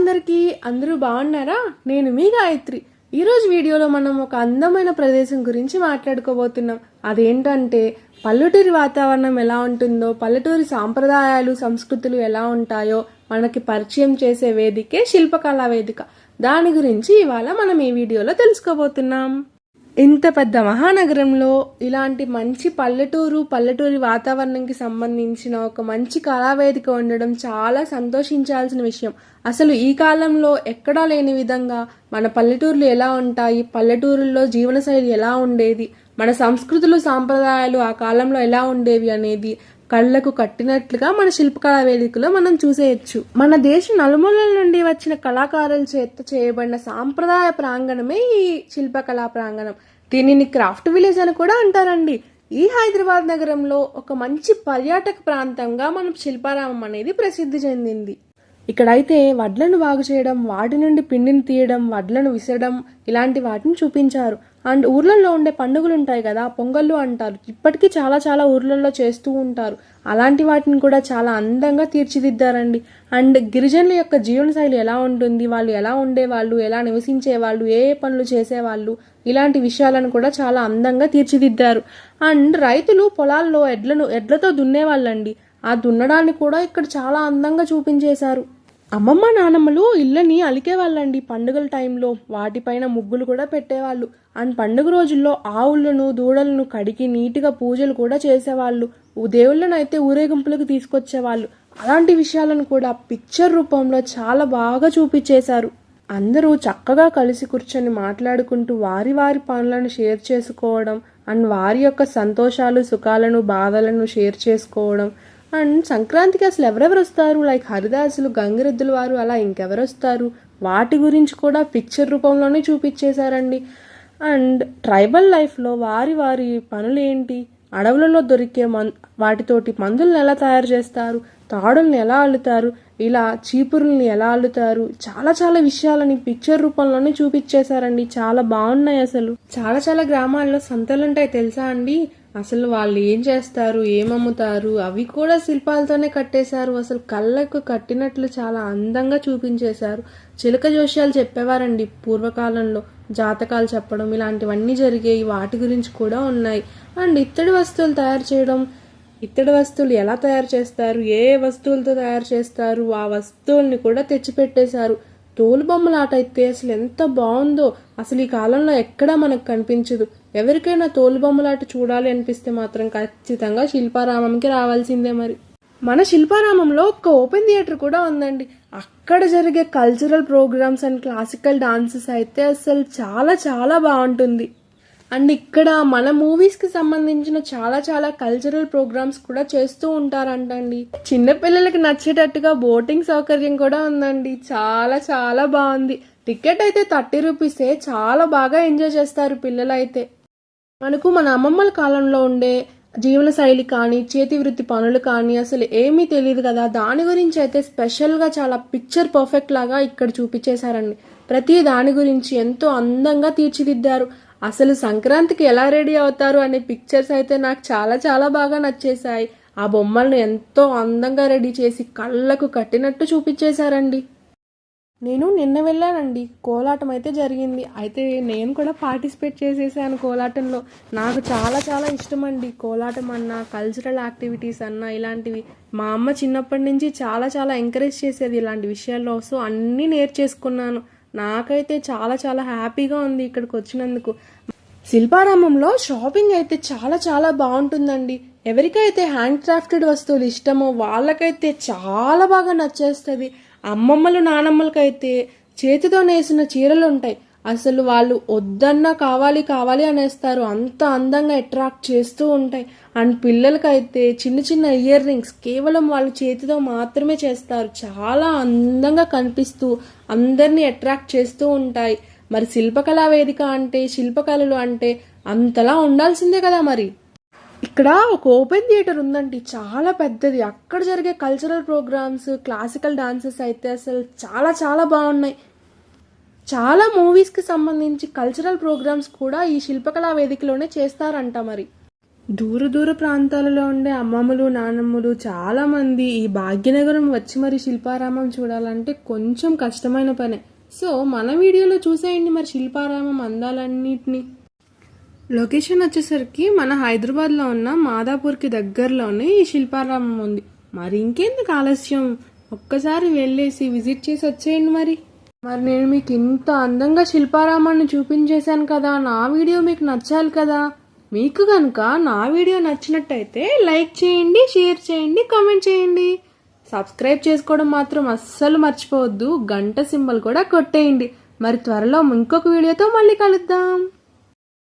అందరికీ అందరూ బాగున్నారా? నేను మీ గాయత్రి. ఈరోజు వీడియోలో మనం ఒక అందమైన ప్రదేశం గురించి మాట్లాడుకోబోతున్నాం. అదేంటంటే పల్లెటూరి వాతావరణం ఎలా ఉంటుందో పల్లెటూరి సాంప్రదాయాలు సంస్కృతులు ఎలా ఉంటాయో మనకి పరిచయం చేసే వేదికే శిల్పకళా వేదిక. దాని గురించి ఇవాళ మనం ఈ వీడియోలో తెలుసుకోబోతున్నాం. ఇంత పెద్ద మహానగరంలో ఇలాంటి మంచి పల్లెటూరు పల్లెటూరి వాతావరణంకి సంబంధించిన ఒక మంచి కళావేదిక ఉండడం చాలా సంతోషించాల్సిన విషయం. అసలు ఈ కాలంలో ఎక్కడా లేని విధంగా మన పల్లెటూర్లు ఎలా ఉంటాయి పల్లెటూరుల్లో జీవనశైలి ఎలా ఉండేది మన సంస్కృతులు సాంప్రదాయాలు ఆ కాలంలో ఎలా ఉండేవి అనేది కళ్ళకు కట్టినట్లుగా మన శిల్పకళా వేదికలో మనం చూసేయచ్చు. మన దేశ నలుమూలల నుండి వచ్చిన కళాకారుల చేత చేయబడిన సాంప్రదాయ ప్రాంగణమే ఈ శిల్పకళా ప్రాంగణం. దీనిని క్రాఫ్ట్ విలేజ్ అని కూడా అంటారండి. ఈ హైదరాబాద్ నగరంలో ఒక మంచి పర్యాటక ప్రాంతంగా మనం శిల్పారామం అనేది ప్రసిద్ధి చెందింది. ఇక్కడైతే వడ్లను బాగు చేయడం వాటి నుండి పిండిని తీయడం వడ్లను విసరడం ఇలాంటి వాటిని చూపించారు. అండ్ ఊర్లలో ఉండే పండుగలు ఉంటాయి కదా పొంగళ్ళు అంటారు. ఇప్పటికీ చాలా చాలా ఊర్లలో చేస్తూ ఉంటారు. అలాంటి వాటిని కూడా చాలా అందంగా తీర్చిదిద్దారండి. అండ్ గిరిజనుల యొక్క జీవనశైలి ఎలా ఉంటుంది వాళ్ళు ఎలా ఉండేవాళ్ళు ఎలా నివసించేవాళ్ళు ఏ ఏ పనులు చేసేవాళ్ళు ఇలాంటి విషయాలను కూడా చాలా అందంగా తీర్చిదిద్దారు. అండ్ రైతులు పొలాల్లో ఎడ్లను ఎడ్లతో దున్నేవాళ్ళండి. ఆ దున్నడాన్ని కూడా ఇక్కడ చాలా అందంగా చూపించేశారు. అమ్మమ్మ నానమ్మలు ఇళ్ళని అలికేవాళ్ళండి పండుగల టైంలో వాటిపైన ముగ్గులు కూడా పెట్టేవాళ్ళు. అండ్ పండుగ రోజుల్లో ఆవులను దూడలను కడిగి నీట్గా పూజలు కూడా చేసేవాళ్ళు. దేవుళ్ళను అయితే ఊరేగింపులకు తీసుకొచ్చేవాళ్ళు. అలాంటి విషయాలను కూడా పిక్చర్ రూపంలో చాలా బాగా చూపించేశారు. అందరూ చక్కగా కలిసి కూర్చొని మాట్లాడుకుంటూ వారి వారి పనులను షేర్ చేసుకోవడం అండ్ వారి యొక్క సంతోషాలు సుఖాలను బాధలను షేర్ చేసుకోవడం అండ్ సంక్రాంతికి అసలు ఎవరెవరు వస్తారు లైక్ హరిదాసులు గంగిరెద్దుల వారు అలా ఇంకెవరు వస్తారు వాటి గురించి కూడా పిక్చర్ రూపంలోనే చూపించేశారండి. అండ్ ట్రైబల్ లైఫ్లో వారి వారి పనులు ఏంటి అడవులలో దొరికే మన్ వాటితోటి మందులను ఎలా తయారు చేస్తారు? తాడుల్ని ఎలా అల్లుతారు? ఇలా చీపురుల్ని ఎలా అల్లుతారు? చాలా చాలా విషయాలని పిక్చర్ రూపంలోనే చూపించేశారండి. చాలా బాగున్నాయి అసలు. చాలా చాలా గ్రామాల్లో సంతలు ఉంటాయి తెలుసా అండి? అసలు వాళ్ళు ఏం చేస్తారు ఏమమ్ముతారు అవి కూడా శిల్పాలతోనే కట్టేశారు. అసలు కళ్ళకు కట్టినట్లు చాలా అందంగా చూపించేశారు. చిలక జోష్యాలు చెప్పేవారండి పూర్వకాలంలో. జాతకాలు చెప్పడం ఇలాంటివన్నీ జరిగాయి వాటి గురించి కూడా ఉన్నాయి. అండ్ ఇత్తడి వస్తువులు తయారు చేయడం ఇత్తడి వస్తువులు ఎలా తయారు చేస్తారు ఏ వస్తువులతో తయారు చేస్తారు ఆ వస్తువుల్ని కూడా తెచ్చిపెట్టేశారు. తోలుబొమ్మలాట అయితే అసలు ఎంత బాగుందో. అసలు ఈ కాలంలో ఎక్కడా మనకు కనిపించదు. ఎవరికైనా తోలుబొమ్మలాట చూడాలి అనిపిస్తే మాత్రం ఖచ్చితంగా శిల్పారామంకి రావాల్సిందే మరి. మన శిల్పారామంలో ఒక ఓపెన్ థియేటర్ కూడా ఉందండి. అక్కడ జరిగే cultural programs and classical dances అయితే అసలు చాలా చాలా బాగుంటుంది. అండ్ ఇక్కడ మన మూవీస్కి సంబంధించిన చాలా చాలా కల్చరల్ ప్రోగ్రామ్స్ కూడా చేస్తూ ఉంటారంటండి. చిన్నపిల్లలకి నచ్చేటట్టుగా బోటింగ్ సౌకర్యం కూడా ఉందండి. చాలా చాలా బాగుంది. టికెట్ అయితే థర్టీ రూపీసే చాలా బాగా ఎంజాయ్ చేస్తారు పిల్లలైతే. మనకు మన అమ్మమ్మల కాలంలో ఉండే జీవన శైలి కానీ చేతి వృత్తి పనులు కానీ అసలు ఏమీ తెలియదు కదా. దాని గురించి అయితే స్పెషల్గా చాలా పిక్చర్ పర్ఫెక్ట్ లాగా ఇక్కడ చూపించేశారండి. ప్రతి దాని గురించి ఎంతో అందంగా తీర్చిదిద్దారు. అసలు సంక్రాంతికి ఎలా రెడీ అవుతారు అనే పిక్చర్స్ అయితే నాకు చాలా చాలా బాగా నచ్చేసాయి ఆ బొమ్మలను ఎంతో అందంగా రెడీ చేసి కళ్ళకు కట్టినట్టు చూపించేశారండి. నేను నిన్న వెళ్ళానండి. కోలాటం అయితే జరిగింది. అయితే నేను కూడా పార్టిసిపేట్ చేసేసాను కోలాటంలో. నాకు చాలా చాలా ఇష్టం అండి కోలాటం అన్నా కల్చరల్ యాక్టివిటీస్ అన్నా ఇలాంటివి. మా అమ్మ చిన్నప్పటి నుంచి చాలా చాలా ఎంకరేజ్ చేసేది ఇలాంటి విషయాల్లో. సో అన్నీ నేర్చేసుకున్నాను. నాకైతే చాలా చాలా హ్యాపీగా ఉంది ఇక్కడికి వచ్చినందుకు శిల్పారామంలో షాపింగ్ అయితే చాలా చాలా బాగుంటుందండి. ఎవరికైతే హ్యాండ్ క్రాఫ్టెడ్ వస్తువులు ఇష్టమో వాళ్ళకైతే చాలా బాగా నచ్చేస్తుంది. అమ్మమ్మలు నానమ్మలకైతే చేతితో నేసిన చీరలు ఉంటాయి. అసలు వాళ్ళు వద్దన్నా కావాలి కావాలి అనేస్తారు. అంత అందంగా అట్రాక్ట్ చేస్తూ ఉంటాయి. అండ్ పిల్లలకైతే చిన్న చిన్న ఇయర్ రింగ్స్ కేవలం వాళ్ళ చేతితో మాత్రమే చేస్తారు. చాలా అందంగా కనిపిస్తూ అందరినీ అట్రాక్ట్ చేస్తూ ఉంటాయి. మరి శిల్పకళా వేదిక అంటే శిల్పకళలు అంటే అంతలా ఉండాల్సిందే కదా మరి. ఇక్కడ ఒక ఓపెన్ థియేటర్ ఉందండి. చాలా పెద్దది. అక్కడ జరిగే కల్చరల్ ప్రోగ్రామ్స్ క్లాసికల్ డాన్సెస్ అయితే అసలు చాలా చాలా బాగున్నాయి. చాలా మూవీస్కి సంబంధించి కల్చరల్ ప్రోగ్రామ్స్ కూడా ఈ శిల్పకళా వేదికలోనే చేస్తారంట మరి. దూర దూర ప్రాంతాలలో ఉండే అమ్మమ్మలు నానమ్మలు చాలామంది ఈ భాగ్యనగరం వచ్చి మరి శిల్పారామం చూడాలంటే కొంచెం కష్టమైన పనే. సో మన వీడియోలో చూసేయండి మరి శిల్పారామం అందాలన్నిటిని. లొకేషన్ వచ్చేసరికి మన హైదరాబాద్లో ఉన్న మాదాపూర్కి దగ్గరలోనే ఈ శిల్పారామం ఉంది. మరి ఇంకెందుకు ఆలస్యం? ఒక్కసారి వెళ్ళేసి విజిట్ చేసి వచ్చేయండి మరి. మరి నేను మీకు ఇంత అందంగా శిల్పారామాన్ని చూపించేశాను కదా నా వీడియో మీకు నచ్చాలి కదా? మీకు కనుక నా వీడియో నచ్చినట్టయితే లైక్ చేయండి షేర్ చేయండి కామెంట్ చేయండి. సబ్స్క్రైబ్ చేసుకోవడం మాత్రం అస్సలు మర్చిపోవద్దు. గంట సింబల్ కూడా కొట్టేయండి. మరి త్వరలో ఇంకొక వీడియోతో మళ్ళీ కలుద్దాం.